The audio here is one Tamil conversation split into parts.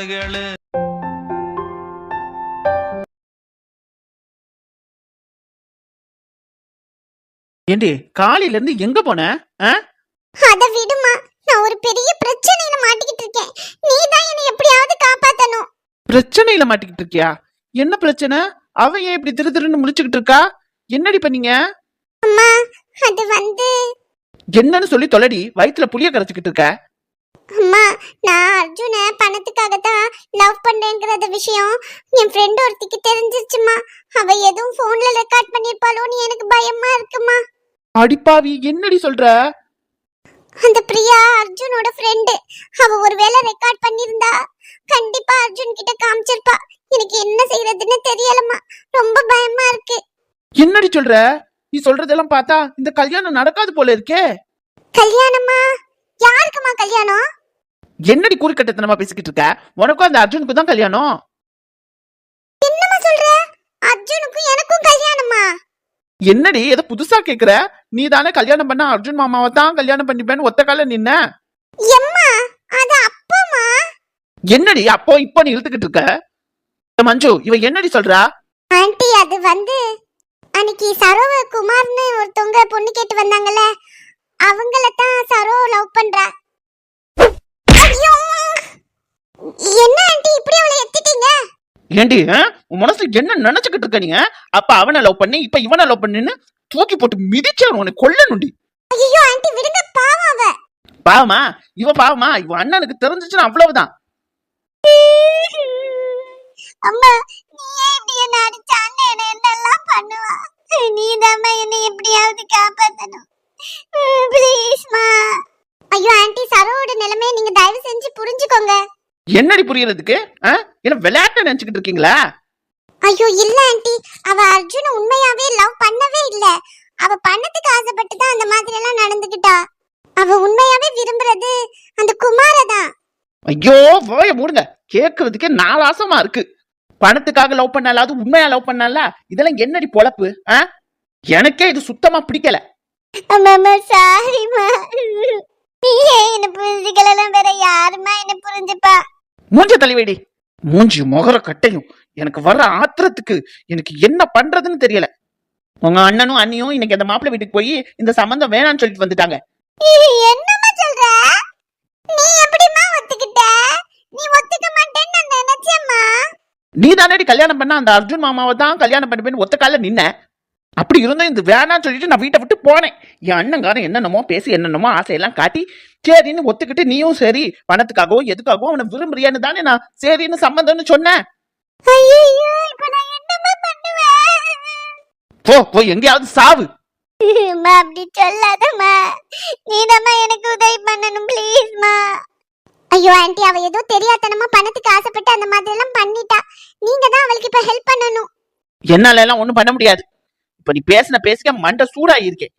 சொன்னது கேளு. ஏண்டி காலையில இருந்து எங்க போன? ஆ? அத விடுமா. நான் ஒரு பெரிய பிரச்சனையில மாட்டிக்கிட்டு இருக்கேன். நீ தான் என்னை எப்படியாவது காப்பாத்தணும். பிரச்சனையில மாட்டிக்கிட்டு இருக்கியா? என்ன பிரச்சனை? அவ ஏன் இப்படி திரு திருன்னு முழிச்சுக்கிட்டு இருக்கா? என்னடி பண்ணீங்க? அம்மா அது வந்து என்னன்னு சொல்லி தொலைடி வயித்துல புளிய கரைச்சுக்கிட்டு இருக்க. நான் அர்ஜுன பணத்துக்காக தான் லவ் பண்றேங்கிறத விஷயம். என் ஃப்ரெண்ட் ஒருத்திக்கு தெரிஞ்சிருச்சுமா. அவ எதுவும் போன்ல ரெக்கார்ட் பண்ணிருப்பாளோன்னு எனக்கு பயமா இருக்குமா? அடிப்பாவி என்னடி சொல்ற? அந்த பிரியா அர்ஜுனோட ஃப்ரெண்டு அவ ஒருவேளை ரெக்கார்ட் பண்ணிருந்தா கண்டிப்பா அர்ஜுன் கிட்ட காமிச்சிருப்பா. எனக்கு என்ன செய்யறதுன்னு தெரியலம்மா. ரொம்ப பயமா இருக்கு. என்னடி சொல்ற? நீ சொல்றதெல்லாம் பார்த்தா இந்த கல்யாணம் நடக்காது போல இருக்கே. கல்யாணமா? யாருக்குமா கல்யாணம்? என்னடி குறுக்கட்டத்தனமா பேசிக்கிட்டு இருக்க உனக்கும் அந்த அர்ஜுனுக்கு தான் கல்யாணம்? என்னம்மா சொல்ற? அர்ஜுனுக்கும் எனக்கும் கல்யாணமா என்னடி ஏதோ புதுசா கேக்குற? நீ தானே கல்யாணம் பண்ண அர்ஜுன் மாமாவை தான் கல்யாணம் பண்ணிப்பேன்னு ஒத்த கால நின்ன? எம்மா அது அப்பமா என்னடி அப்போ இப்போ நீ இழுத்துக்கிட்டு இருக்க மஞ்சு இவ என்னடி சொல்றா? ஆண்டி அது வந்து அன்னைக்கு சரோவ குமார்னு ஒருத்தவங்க பொண்ணு கேட்டு வந்தாங்கல்ல அவங்கள தான் சரோ லவ் பண்றா ஐயோ! என்ன ஆண்டி இப்படி அவளை எத்திட்டீங்க ஏண்டி? உன் மனசுல என்ன நினைச்சுக்கிட்டு இருக்க நீங்க? அப்ப அவனை லவ் பண்ணி இப்ப இவனை லவ் பண்ணின்னு தூக்கி போட்டு மிதிச்சு உன்னை கொல்லணுண்டி ஐயோ ஆண்டி விடுங்க பாவம் அவ. பாவமா? இவ பாவமா? இவ அண்ணனுக்கு தெரிஞ்சிச்சுன்னா அவ்வளவுதான். அம்மா நீ இப்படி என்ன அடிச்சான்னு என்ன என்னெல்லாம் பண்ணுவா? நீ என்னை எப்படியாவது காப்பாத்தணும். ப்ளீஸ்மா ஐயோ ஆண்டி சரோவோட நிலைமையை நீங்க தயவு செஞ்சு புரிஞ்சுக்கோங்க. என்னடி புரியறதுக்கு? என்ன விளையாட்ட நினைச்சுக்கிட்டு இருக்கீங்களா? ஐயோ இல்ல ஆண்டி. அவ அர்ஜுன உண்மையாவே லவ் பண்ணவே இல்ல. அவ பணத்துக்கு ஆசைப்பட்டு தான் அந்த மாதிரி எல்லாம் நடந்துக்கிட்டா அவ உண்மையாவே விரும்புறது அந்த குமார தான். ஐயோ போய மூடுங்க. கேக்குறதுக்கே நாலாசமா இருக்கு. பணத்துக்காக லவ் பண்ணாலாவது உண்மையா லவ் பண்ணால? இதெல்லாம் என்னடி பொழப்பு? எனக்கே இது சுத்தமா பிடிக்கல. சாரிமா நீ ஏன் என்ன புரிஞ்சுக்கலாம் வேற யாருமா என்ன புரிஞ்சுப்பா? மூஞ்ச தலைவேடி மூஞ்சி முகர கட்டையும். எனக்கு வர்ற ஆத்திரத்துக்கு எனக்கு என்ன பண்றதுன்னு தெரியல. உங்க அண்ணனும் அண்ணியும் இன்னைக்கு அந்த மாப்பிள்ளை வீட்டுக்கு போய் இந்த சம்பந்தம் வேணாம்னு சொல்லிட்டு வந்துட்டாங்க. என்னம்மா சொல்ற? நீ எப்படிம்மா ஒத்துக்கிட்ட? நீ ஒத்துக்க மாட்டேன்னு நான் நினைச்சேம்மா. நீ தானடி கல்யாணம் பண்ண? அந்த அர்ஜுன் மாமாவை தான் கல்யாணம் பண்ணிப்பேன்னு ஒத்த கால நின்ன. அப்படி இருந்தும் இந்த வேணாம்னு சொல்லிட்டு நான் வீட்டை விட்டு போனேன். என் அண்ணங்காரன் என்னென்னமோ பேசி என்னென்னமோ ஆசையெல்லாம் காட்டி சரின்னு ஒத்துக்கிட்டு நீயும் சரி பணத்துக்காகவோ எதுக்காகவோ அவனை விரும்புறியான்னு தானே நான் சரின்னு சம்மந்தம்னு சொன்னேன். போ போய் எங்கேயாவது சாவு. அப்படி சொல்லாதம்மா. நீதாம்மா எனக்கு உதவி பண்ணணும் ப்ளீஸ்மா ஐயோ ஆண்டி அவ ஏதோ தெரியாதனமா பணத்துக்கு ஆசைப்பட்டு அந்த மாதிரி எல்லாம் பண்ணிட்டா. நீங்க தான் அவளுக்கு இப்ப ஹெல்ப் பண்ணணும். என்னால எல்லாம் ஒண்ணும் பண்ண முடியாது. இப்ப நீ பேசின பேசிக்க மண்டை சூடாகி இருக்கேன்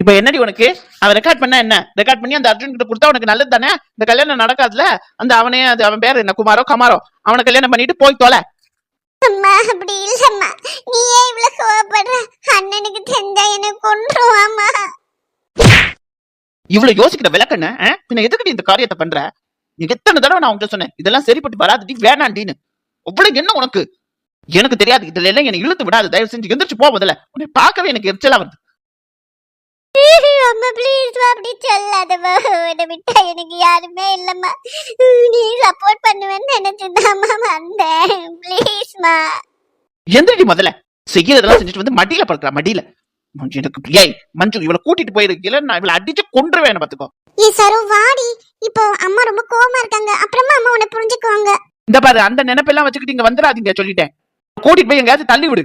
இப்ப என்னடி உனக்கு? அவன் ரெக்கார்ட் பண்ணா என்ன? ரெக்கார்ட் பண்ணி அந்த அர்ஜுன் கிட்ட கொடுத்தா உனக்கு நல்லது தானே? இந்த கல்யாணம் நடக்காதுல? அந்த அவனே அது அவன் பேர் என்ன? குமாரோ கமாரோ? அவனை கல்யாணம் பண்ணிட்டு போய் தொலை. அம்மா அப்படி இல்லம்மா நீ ஏன் இவ்வளவு கோவப்படுற அண்ணனுக்கு தெரிஞ்சா என்ன கொன்றுவாமா இவ்வளவு யோசிக்கிற விளக்கண்ண பின்ன எதுக்கு இந்த காரியத்தை பண்ற? நீ எத்தனை தடவை நான் உன்கிட்ட சொன்னேன் இதெல்லாம் சரிப்பட்டு வராதுடி வேணாண்டின்னு அவ்வளவு என்ன உனக்கு. எனக்கு தெரியாது. இதுல எல்லாம் என்னை இழுத்து விடாது. தயவு செஞ்சு எந்திரிச்சு போ முதல்ல. உன்னை பார்க்கவே எனக்கு எரிச்சலா வருது. அம்மா ப்ளீஸ் அப்படி சொல்லாதம்மா. உன்னை விட்டா எனக்கு யாருமே இல்லம்மா. நீ சப்போர்ட் பண்ணுவேன்னு நினைச்சுதாம்மா வந்தேன். ப்ளீஸ்மா எந்திரிடி முதல்ல. செய்யறதெல்லாம் செஞ்சுட்டு வந்து மடியில படுக்கிறா மடியில. மஞ்சு எனக்கு ஏய் மஞ்சு இவளை கூட்டிட்டு போயிருக்கல நான் இவளை அடிச்சு கொன்றுவேன் பாத்துக்கோ ஏ சரோ வாடி. இப்போ அம்மா ரொம்ப கோவமா இருக்காங்க. அப்புறமா அம்மா உன்னை புரிஞ்சுக்குவாங்க. இந்த பாரு அந்த நினைப்பெல்லாம் வச்சுக்கிட்டு இங்க வந்துடாதீங்க சொல்லிட்டேன். கூட்டிட்டு போய் எங்கேயாவது தள்ளி விடு.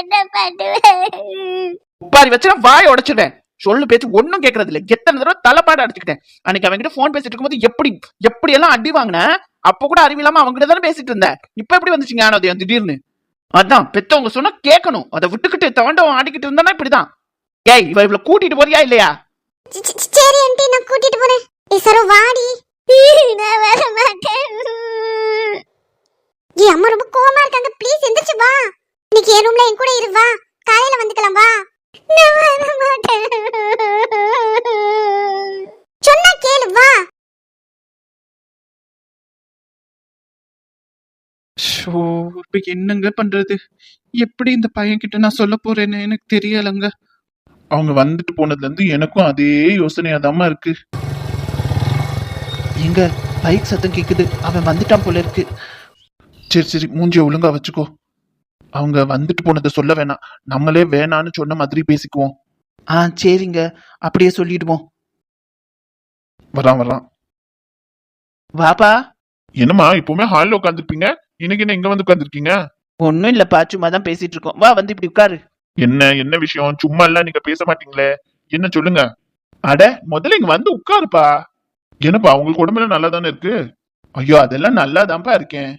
என்ன பண்ணுவேன்? உப்பாரி வச்சுனா வாய் உடைச்சிடுவேன். சொல்லு பேச்சு ஒண்ணும் கேக்குறது இல்ல எத்தனை தடவை தலைப்பாடு அடிச்சுக்கிட்டேன். அன்னைக்கு அவன்கிட்ட போன் பேசிட்டு இருக்கும்போது எப்படி எப்படி எல்லாம் அடி வாங்கினேன் அப்ப கூட அறிவில்லாம அவங்ககிட்ட தானே பேசிட்டு இருந்தேன். இப்ப எப்படி வந்துச்சுங்க ஞானோதயம் திடீர்னு? அதான் பெத்தவங்க சொன்னா கேட்கணும். அதை விட்டுக்கிட்டு தாண்டவன் ஆடிக்கிட்டு இருந்தானா இப்படிதான். ஏய் இவ இவ்வளவு கூட்டிட்டு போறியா இல்லையா? சரி ஆண்டி நான் கூட்டிட்டு போறேன். சரோ வாடி. நான் வர மாட்டேன் ஏ அம்மா ரொம்ப கோவமா இருக்காங்க. ப்ளீஸ் எந்திரிச்சு வா. இன்னைக்கு என் ரூம்ல என் கூட இரு வா. காலையில வந்துக்கலாம் வா. சொன்னா கேளு வா. இப்போ என்னங்க பண்றது? எப்படி இந்த பையன் பையன்கிட்ட நான் சொல்ல போறேன்னு எனக்கு தெரியலங்க. அவங்க வந்துட்டு போனதுல இருந்து எனக்கும் அதே யோசனையா தாமா இருக்கு. எங்க பைக் சத்தம் கேக்குது. அவன் வந்துட்டான் போல இருக்கு. சரி சரி மூஞ்சிய ஒழுங்கா வச்சுக்கோ. அவங்க வந்துட்டு போனதை சொல்ல வேணாம். நம்மளே வேணான்னு சொன்ன மாதிரி பேசிக்குவோம். ஆ சரிங்க. அப்படியே சொல்லிடுவோம். வரான் வரான். வாப்பா? என்னம்மா இப்பவுமே ஹால்ல உட்காந்துருப்பீங்க இன்னைக்கு என்ன இங்க வந்து உட்காந்துருக்கீங்க ஒன்னும் இல்லப்பா சும்மா தான் பேசிட்டு இருக்கோம். வா வந்து இப்படி உட்காரு. என்ன என்ன விஷயம்? சும்மா எல்லாம் நீங்க பேச மாட்டீங்களே. என்ன சொல்லுங்க? அட முதல்ல இங்க வந்து உட்காருப்பா. என்னப்பா உங்களுக்கு உடம்புல நல்லா தானே இருக்கு? ஐயோ அதெல்லாம் நல்லாதான்ப்பா இருக்கேன்.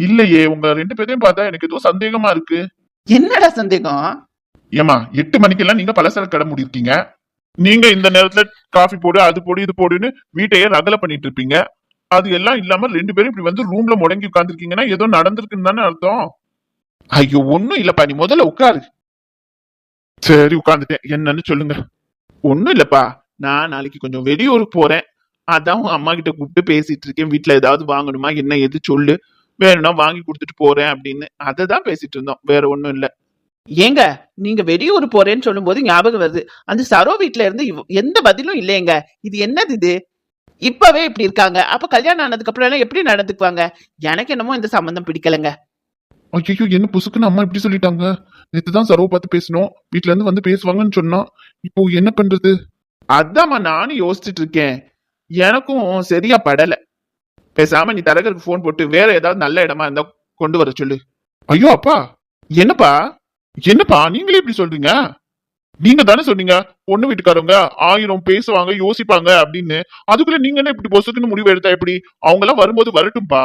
இல்லையே உங்க ரெண்டு பேரையும் பார்த்தா எனக்கு ஏதோ சந்தேகமா இருக்கு. என்னடா சந்தேகம்? ஏமா எட்டு மணிக்கெல்லாம் நீங்க பலசரக்கு கடை முடியிருக்கீங்க. நீங்க இந்த நேரத்துல காஃபி போடு அது போடு இது போடுன்னு வீட்டையே ரகல பண்ணிட்டு இருப்பீங்க. அது எல்லாம் இல்லாம ரெண்டு பேரும் இப்படி வந்து ரூம்ல முடங்கி உட்காந்துருக்கீங்கன்னா ஏதோ நடந்திருக்குன்னு தானே அர்த்தம். ஐயோ ஒண்ணும் இல்லப்பா நீ முதல்ல உட்காரு. சரி உட்காந்துட்டேன் என்னன்னு சொல்லுங்க. ஒன்னும் இல்லப்பா நான் நாளைக்கு கொஞ்சம் வெளியூருக்கு போறேன். அதான் உங்க அம்மா கிட்ட கூப்பிட்டு பேசிட்டு இருக்கேன். வீட்ல ஏதாவது வாங்கணுமா என்ன எது சொல்லு. வேணும்னா வாங்கி கொடுத்துட்டு போறேன் அப்படின்னு அதை தான் பேசிட்டு இருந்தோம். வேற ஒண்ணும் இல்ல. ஏங்க நீங்க வெளியூர் போறேன்னு சொல்லும்போது ஞாபகம் வருது. அந்த சரோ வீட்ல இருந்து இவ- எந்த பதிலும் இல்லையேங்க. இது என்னது இது? இப்பவே இப்படி இருக்காங்க. அப்ப கல்யாணம் ஆனதுக்கு அப்புறம் எல்லாம் எப்படி நடந்துக்குவாங்க? எனக்கு என்னமோ இந்த சம்பந்தம் பிடிக்கலங்க. ஐயோ என்ன புசுக்குன்னு அம்மா இப்படி சொல்லிட்டாங்க. நேத்து தான் சரவை பார்த்து பேசணும் வீட்ல இருந்து வந்து பேசுவாங்கன்னு சொன்னா இப்போ என்ன பண்றது? அதாம்மா நானும் யோசிச்சுட்டு இருக்கேன். எனக்கும் சரியா படல. பேசாம நீ தரகருக்கு ஃபோன் போட்டு வேற ஏதாவது நல்ல இடமா இருந்தா கொண்டு வர சொல்லு. ஐயோ அப்பா! என்னப்பா? என்னப்பா? நீங்களே இப்படி சொல்றீங்க? நீங்க தானே சொன்னீங்க பொண்ணு வீட்டுக்காரவங்க ஆயிரம் பேசுவாங்க யோசிப்பாங்க அப்படின்னு. அதுக்குள்ள நீங்க என்ன இப்படி பொசுக்குன்னு முடிவு எடுத்தா எப்படி? அவங்க எல்லாம் வரும்போது வரட்டும்பா.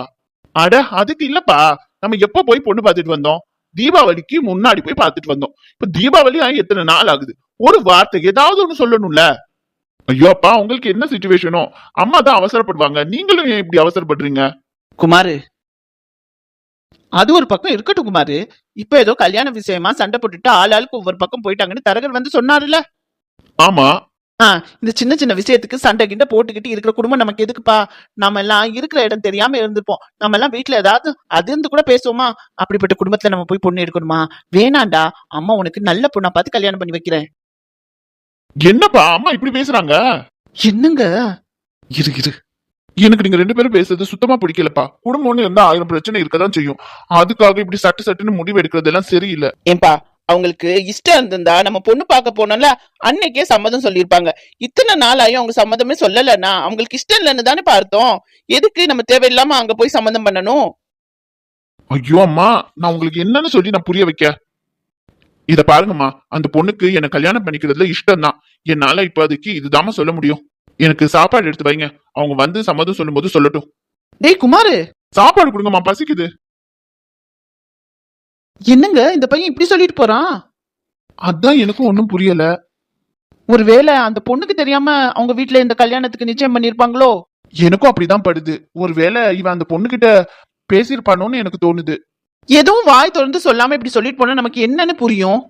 அட அதுக்கு இல்லப்பா. நம்ம எப்ப போய் பொண்ணு பார்த்துட்டு வந்தோம்? தீபாவளிக்கு முன்னாடி போய் பார்த்துட்டு வந்தோம். இப்ப தீபாவளி ஆகி எத்தனை நாள் ஆகுது? ஒரு வார்த்தை ஏதாவது ஒண்ணு சொல்லணும்ல? ஐயோ அப்பா உங்களுக்கு என்ன சுச்சுவேஷனோ அம்மா தான் அவசரப்படுவாங்க. நீங்களும் ஏன் இப்படி அவசரப்படுறீங்க? குமாரு அது ஒரு பக்கம் இருக்கட்டும் குமாரு. இப்ப ஏதோ கல்யாண விஷயமா சண்டை போட்டுட்டு ஆள் ஆளுக்கு ஒவ்வொரு பக்கம் போயிட்டாங்கன்னு தரகர் வந்து சொன்னாருல்ல? ஆமா. இந்த சின்ன சின்ன விஷயத்துக்கு சண்டை கிண்ட போட்டுக்கிட்டு இருக்கிற குடும்பம் நமக்கு எதுக்குப்பா? நம்ம எல்லாம் இருக்கிற இடம் தெரியாம இருந்திருப்போம். நம்ம எல்லாம் வீட்டுல ஏதாவது அதிர்ந்து கூட பேசுவோமா? அப்படிப்பட்ட குடும்பத்துல நம்ம போய் பொண்ணு எடுக்கணுமா? வேணாண்டா அம்மா உனக்கு நல்ல பொண்ணா பார்த்து கல்யாணம் பண்ணி வைக்கிறேன். என்னப்பா அம்மா இப்படி பேசுறாங்க? என்னங்க? இரு இரு. எனக்கு நீங்க ரெண்டு பேரும் பேசுறது சுத்தமா பிடிக்கலப்பா. குடும்பம்னு இருந்தா ஆயிரம் பிரச்சனை இருக்கதான் செய்யும். அதுக்காக இப்படி சட்டு சட்டுன்னு முடிவு எடுக்கிறது எல்லாம் சரியில்லை. ஏன்பா அவங்களுக்கு இஷ்டம் இருந்திருந்தா நம்ம பொண்ணு பார்க்க போனோம்ல அன்னைக்கே சம்மதம் சொல்லியிருப்பாங்க. இத்தனை நாள் ஆயும் அவங்க சம்மதமே சொல்லலைன்னா அவங்களுக்கு இஷ்டம் இல்லைன்னு தானே பார்த்தோம் எதுக்கு நம்ம தேவையில்லாம அங்க போய் சம்மதம் பண்ணணும்? ஐயோ அம்மா நான் உங்களுக்கு என்னன்னு சொல்லி நான் புரிய வைக்க. இத பாருங்கம்மா அந்த பொண்ணுக்கு என்ன கல்யாணம் பண்ணிக்கிறதுல இஷ்டம் தான் என்னால இப்ப அதுக்கு இதுதாம்மா சொல்ல முடியும். எனக்கு சாப்பாடு எடுத்து வைங்க. அவங்க வந்து சம்மதம் சொல்லும்போது சொல்லட்டும். டேய் குமாரு! சாப்பாடு கொடுங்கம்மா பசிக்குது. என்னங்க? இந்த பையன் இப்படி சொல்லிட்டு போறான்? அதான் எனக்கும் ஒன்றும் புரியல. ஒருவேளை அந்த பொண்ணுக்கு தெரியாம அவங்க வீட்ல இந்த கல்யாணத்துக்கு நிச்சயம் பண்ணிருப்பாங்களோ? எனக்கும் அப்படிதான் படுது. ஒருவேளை இவன் அந்த பொண்ணுகிட்ட பேசியிருப்பானோன்னு எனக்கு தோணுது. எதுவும் வாய் திறந்து சொல்லாம இப்படி சொல்லிட்டு போனா நமக்கு என்னன்னு புரியும்?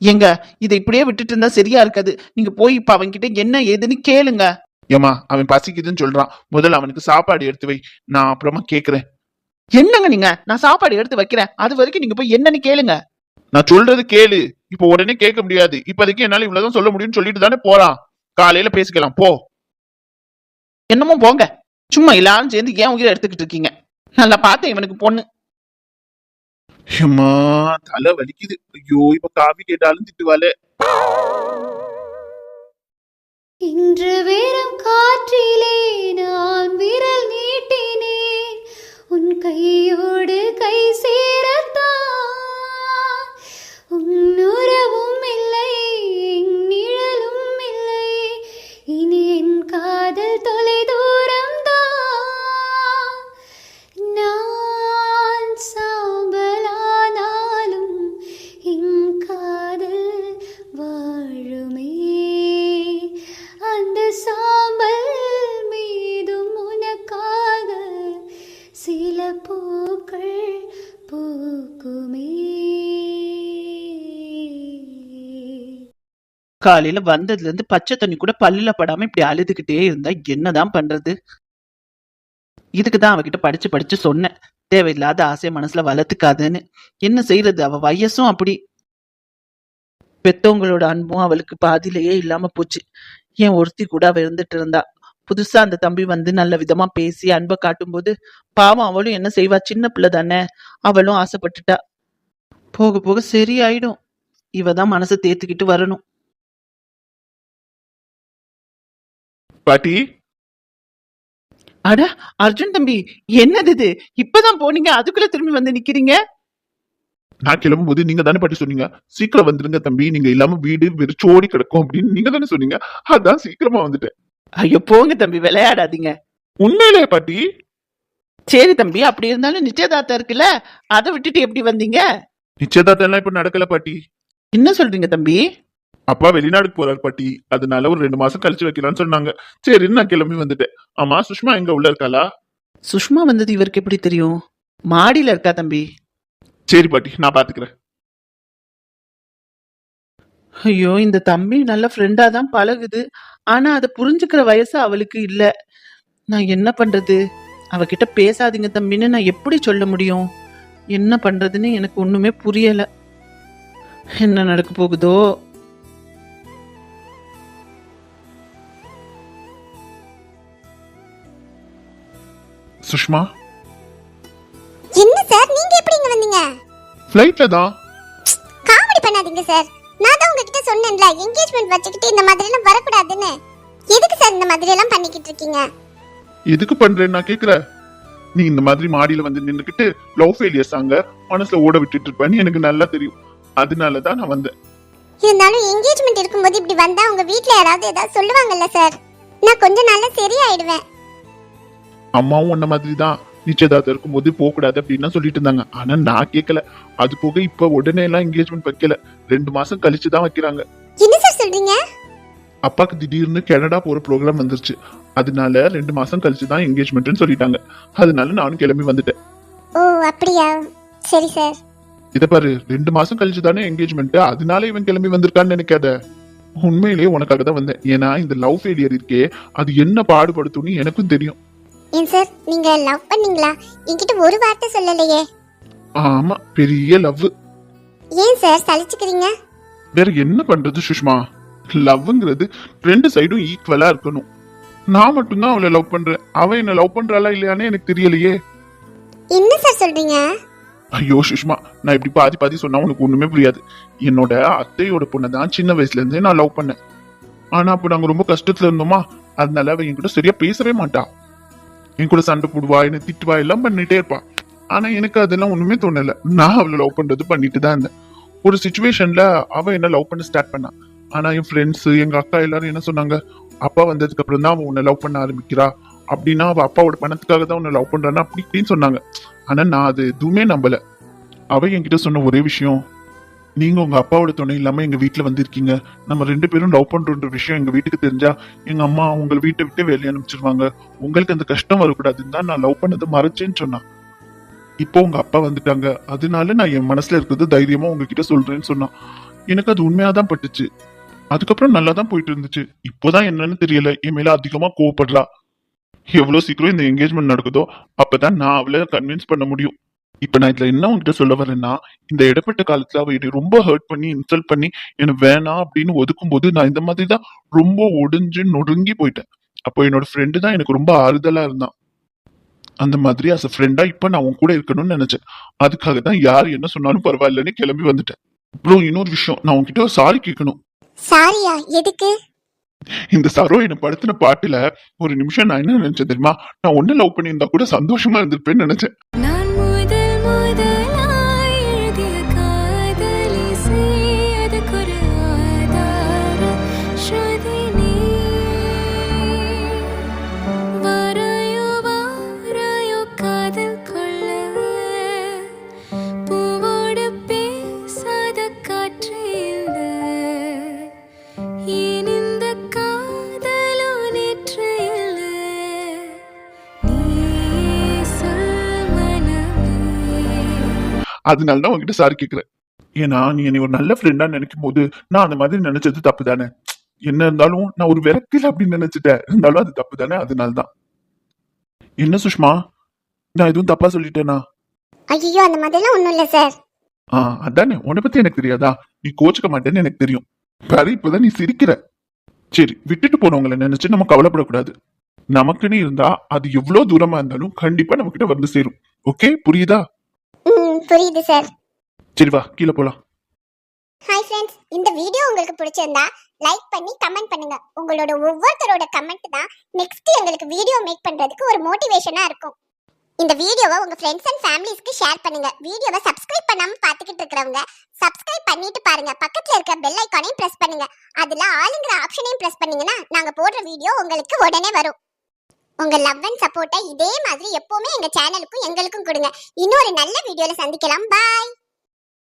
ஏங்க இதை இப்படியே விட்டுட்டு இருந்தா சரியா இருக்காது. நீங்க போய் இப்ப அவன்கிட்ட என்ன ஏதுன்னு கேளுங்க. ஏமா அவன் பசிக்குதுன்னு சொல்றான். முதல்ல அவனுக்கு சாப்பாடு எடுத்து வை. நான் அப்புறமா கேக்குறேன். என்னங்க நீங்க? நான் சாப்பாடு எடுத்து வைக்கிறேன். அது வரைக்கும் நீங்க போய் என்னன்னு கேளுங்க. நான் சொல்றது கேளு. இப்போ உடனே கேட்க முடியாது. இப்போதைக்கு என்னால இவ்வளவுதான் சொல்ல முடியும்னு சொல்லிட்டு தானே போறான். காலையில பேசிக்கலாம். போ. என்னமோ போங்க. சும்மா எல்லாரும் சேர்ந்து ஏன் உயிரை எடுத்துக்கிட்டு இருக்கீங்க? நல்லா பார்த்தேன் இவனுக்கு பொண்ணு. அம்மா தலை வலிக்குது ஐயோ இப்ப காபி கேட்டாலும் திட்டுவாளே இன்று வெறும் காற்றிலே நான் விரல் நீட்டினேன் உன் கையோடு கை சேர காலையில வந்ததுல இருந்து பச்சை தண்ணி கூட பல்லுல படாம இப்படி அழுதுகிட்டே இருந்தா என்னதான் பண்றது? இதுக்கு தான் அவகிட்ட படிச்சு படிச்சு சொன்னேன். தேவையில்லாத ஆசையை மனசுல வளர்த்துக்காதுன்னு. என்ன செய்யறது அவ வயசும் அப்படி. பெத்தவங்களோட அன்பும் அவளுக்கு பாதியிலேயே இல்லாம போச்சு. என் ஒருத்தி கூட அவ இருந்துட்டு இருந்தா. புதுசா அந்த தம்பி வந்து நல்ல விதமா பேசி அன்பை காட்டும்போது பாவம் அவளும் என்ன செய்வா? சின்ன பிள்ளை தானே. அவளும் ஆசைப்பட்டுட்டா. போக போக சரியாயிடும். இவ தான் மனசை தேத்துக்கிட்டு வரணும். பாட்டி. அட அர்ஜுன் தம்பி என்னது இது? இப்பதான் போனீங்க அதுக்குள்ள திரும்பி வந்து நிக்கிறீங்க? நான் கிளம்பும்போது நீங்க தானே பாட்டி சொன்னீங்க? சீக்கிரம் வந்துருங்க தம்பி நீங்க இல்லாம வீடு வெறிச்சோடி கிடக்கும் அப்படின்னு நீங்க தானே சொன்னீங்க? அதான் சீக்கிரமா வந்துட்டேன். ஐயோ போங்க தம்பி விளையாடாதீங்க. உண்மையிலே பாட்டி. சரி தம்பி அப்படி இருந்தாலும் நிச்சயதார்த்தம் இருக்குல்ல? அதை விட்டுட்டு எப்படி வந்தீங்க? நிச்சயதார்த்தம் எல்லாம் இப்ப நடக்கல பாட்டி. என்ன சொல்றீங்க தம்பி? அப்பா வெளிநாடுக்கு போறாரு பாட்டி. அதனால ஒரு ரெண்டு மாசம் கழிச்சு வைக்கலாம்னு சொன்னாங்க. சரின்னு நான் கிளம்பி வந்துட்டேன். ஆமா சுஷ்மா எங்க உள்ள இருக்காளா? சுஷ்மா வந்தது இவருக்கு எப்படி தெரியும்? மாடியில இருக்கா தம்பி? சரி பாட்டி நான் பாத்துக்கிறேன். ஐயோ இந்த தம்பி நல்ல ஃப்ரெண்டா தான் பழகுது. ஆனா அதை புரிஞ்சுக்கிற வயசு அவளுக்கு இல்ல. நான் என்ன பண்றது? அவகிட்ட பேசாதீங்க தம்பின்னு நான் எப்படி சொல்ல முடியும்? என்ன பண்றதுன்னு எனக்கு ஒண்ணுமே புரியல. என்ன நடக்க போகுதோ? சுஷ்மா? என்ன சார்? நீங்க எப்படி இங்க வந்தீங்க? ஃபிளைட்ல தான் காமெடி பண்ணாதீங்க சார். நான் தான் உங்ககிட்ட சொன்னேன்ல என்கேஜ்மெண்ட் வச்சுக்கிட்டு இந்த மாதிரி எல்லாம் வரக்கூடாதுன்னு. எதுக்கு சார் இந்த மாதிரி எல்லாம் பண்ணிக்கிட்டு இருக்கீங்க? எதுக்கு பண்றேன்னு நான் கேக்குறேன் நீ இந்த மாதிரி மாடியில வந்து நின்னுக்கிட்டு லவ் ஃபெயிலியர்ஸ் அங்க மனசுல ஓட விட்டுட்டு இருப்பேன்னு எனக்கு நல்லா தெரியும். அதனாலதான் நான் வந்தேன். இருந்தாலும் என்கேஜ்மெண்ட் இருக்கும்போது இப்படி வந்தா உங்க வீட்ல யாராவது ஏதாவது சொல்லுவாங்கல்ல சார்? நான் கொஞ்ச நாள்ல சரியாயிடுவேன். அம்மாவும் உன்ன மாதிரி தான் நிச்சயதார்த்தம் இருக்கும்போது போக கூடாது அப்படின்னு சொல்லிட்டு இருந்தாங்க ஆனா நான் கேட்கல அது போக இப்ப உடனே எல்லாம் என்கேஜ்மெண்ட் வைக்கல. ரெண்டு மாசம் கழிச்சு தான் வைக்கிறாங்க. என்ன சார் சொல்றீங்க? அப்பாக்கு திடீர்னு கனடா போற ப்ரோக்ராம் வந்துருச்சு. அதனால ரெண்டு மாசம் கழிச்சு தான் என்கேஜ்மெண்ட்னு சொல்லிட்டாங்க. அதனால நானும் கிளம்பி வந்துட்டேன். ஓ அப்படியா? சரி சார் இத பாரு ரெண்டு மாசம் கழிச்சு தானே என்கேஜ்மெண்ட் அதனால இவன் கிளம்பி வந்திருக்கான்னு நினைக்காத. உண்மையிலேயே உனக்காக தான் வந்தேன். ஏன்னா இந்த லவ் ஃபெயிலியர் இருக்கே அது என்ன பாடுபடுத்தும்னு எனக்கும் தெரியும். ஏன் சார் நீங்க லவ் பண்ணீங்களா? என்கிட்ட ஒரு வார்த்தை சொல்லலையே. ஆமா பெரிய லவ் ஏன் சார் சலிச்சுக்கிறீங்க? வேற என்ன பண்றது சுஷ்மா? லவ்ங்கிறது ரெண்டு சைடும் ஈக்குவலா இருக்கணும். நான் மட்டும்தான் அவளை லவ் பண்றேன். அவ என்ன லவ் பண்றாளா இல்லையானே எனக்கு தெரியலையே. என்ன சார் சொல்றீங்க? ஐயோ சுஷ்மா நான் இப்படி பாதி பாதி சொன்னா உனக்கு ஒண்ணுமே புரியாது. என்னோட அத்தையோட பொண்ணை தான் சின்ன வயசுல இருந்தே நான் லவ் பண்ணேன். ஆனா அப்ப நாங்க ரொம்ப கஷ்டத்துல இருந்தோமா? அதனால அவ என் கூட சரியா பேசவே மாட்டா. என் கூட சண்டை போடுவா என்ன திட்டுவா எல்லாம் பண்ணிட்டே இருப்பா. ஆனா எனக்கு அதெல்லாம் ஒண்ணுமே தோணல. நான் அவளை லவ் பண்றது பண்ணிட்டு தான் இருந்தேன். ஒரு சுச்சுவேஷன்ல அவ என்ன லவ் பண்ண ஸ்டார்ட் பண்ணா. ஆனா என் ஃப்ரெண்ட்ஸ் எங்க அக்கா எல்லாரும் என்ன சொன்னாங்க? அப்பா வந்ததுக்கு அப்புறம் தான் அவன் உன்னை லவ் பண்ண ஆரம்பிக்கிறா. அப்படின்னா அவ அப்பாவோட பணத்துக்காக தான் உன்னை லவ் பண்றான்னா அப்படி இப்படின்னு சொன்னாங்க. ஆனா நான் அது எதுவுமே நம்பல. அவ என்கிட்ட சொன்ன ஒரே விஷயம் நீங்க உங்க அப்பாவோட துணை இல்லாம எங்க வீட்டுல வந்திருக்கீங்க. நம்ம ரெண்டு பேரும் லவ் பண்றோன்ற விஷயம் எங்க வீட்டுக்கு தெரிஞ்சா எங்க அம்மா உங்களை வீட்டை விட்டு வெளியே அனுப்பிச்சிருவாங்க. உங்களுக்கு அந்த கஷ்டம் வரக்கூடாதுன்னு தான் நான் லவ் பண்ணதை மறைச்சேன்னு சொன்னான். இப்போ உங்க அப்பா வந்துட்டாங்க. அதனால நான் என் மனசுல இருக்கிறது தைரியமா உங்ககிட்ட சொல்றேன்னு சொன்னான். எனக்கு அது உண்மையா தான் பட்டுச்சு. அதுக்கப்புறம் நல்லா தான் போயிட்டு இருந்துச்சு இப்போதான் என்னன்னு தெரியல. என் மேல அதிகமா கோவப்படுறா. எவ்வளவு சீக்கிரம் இந்த என்கேஜ்மெண்ட் நடக்குதோ அப்பதான் நான் அவளை கன்வின்ஸ் பண்ண முடியும். இப்ப நான் இதுல என்ன உங்ககிட்ட சொல்ல வரேன்னா இந்த இடப்பட்ட காலத்துல அவ என்னை ரொம்ப ஹர்ட் பண்ணி இன்சல்ட் பண்ணி எனக்கு வேணாம் அப்படின்னு ஒதுக்கும் போது நான் இந்த மாதிரி தான் ரொம்ப ஒடிஞ்சு நொறுங்கி போயிட்டேன். அப்போ என்னோட ஃப்ரெண்டு தான் எனக்கு ரொம்ப ஆறுதலா இருந்தான். அந்த மாதிரி அஸ் ஃப்ரெண்டா இப்ப நான் உன் கூட இருக்கணும்னு நினைச்சேன். அதுக்காக தான் யார் என்ன சொன்னாலும் பரவாயில்லன்னு கிளம்பி வந்துட்டேன். அப்புறம் இன்னொரு விஷயம். நான் உன்கிட்ட சாரி கேட்கணும். சாரியா எதுக்கு? இந்த சரோ என்ன படுத்தின பாட்டுல ஒரு நிமிஷம் நான் என்ன நினைச்சேன் தெரியுமா? நான் ஒன்னு லவ் பண்ணியிருந்தா கூட சந்தோஷமா இருந்திருப்பேன்னு நினைச்சேன். அதனால தான் உன்கிட்ட சாரி கேட்கிறேன் ஏன்னா நீ என்னை ஒரு நல்ல ஃப்ரெண்டா நினைக்கும் போது நான் அந்த மாதிரி நினைச்சது தப்பு தானே என்ன இருந்தாலும் நான் ஒரு விரக்தியில அப்படின்னு நினைச்சிட்டேன். இருந்தாலும் அது தப்பு தானே அதனால தான் என்ன சுஷ்மா? நான் எதுவும் தப்பா சொல்லிட்டேனா? ஐயோ அந்த மாதிரிலாம் ஒண்ணும் இல்ல சார் ஆ அதானே? உன்னை பத்தி எனக்கு தெரியாதா? நீ கோச்சுக்க மாட்டேன்னு எனக்கு தெரியும். பாரு இப்பதான் நீ சிரிக்கிற. சரி விட்டுட்டு போனவங்கள நினைச்சு நம்ம கவலைப்படக்கூடாது. நமக்குன்னு இருந்தா அது எவ்வளவு தூரமா இருந்தாலும் கண்டிப்பா நம்ம கிட்ட வந்து சேரும். ஓகே புரியுதா? ம் புரியுது சார். சரி வா கீழே போலாம். ஹாய் ஃப்ரெண்ட்ஸ் இந்த வீடியோ உங்களுக்கு பிடிச்சிருந்தா லைக் பண்ணி கமெண்ட் பண்ணுங்க. உங்களோட ஒவ்வொருத்தரோட கமெண்ட் தான் நெக்ஸ்ட் எங்களுக்கு வீடியோ மேக் பண்றதுக்கு ஒரு மோட்டிவேஷனா இருக்கும். இந்த வீடியோவை உங்க ஃப்ரெண்ட்ஸ் அண்ட் ஃபேமிலிஸ்க்கு ஷேர் பண்ணுங்க. வீடியோவை சப்ஸ்கிரைப் பண்ணாம பாத்துக்கிட்டு இருக்கிறவங்க சப்ஸ்கிரைப் பண்ணிட்டு பாருங்க. பக்கத்துல இருக்க பெல் ஐக்கானையும் பிரஸ் பண்ணுங்க. அதுல ஆளுங்கிற ஆப்ஷனையும் பிரஸ் பண்ணீங்கன்னா நாங்க போடுற வீடியோ உங்களுக்கு உடனே வரும். உங்க லவ் அண்ட் சப்போர்ட்டை இதே மாதிரி எப்பவுமே எங்க சேனலுக்கும் எங்களுக்கும் கொடுங்க. இன்னொரு நல்ல வீடியோல சந்திக்கலாம். பாய்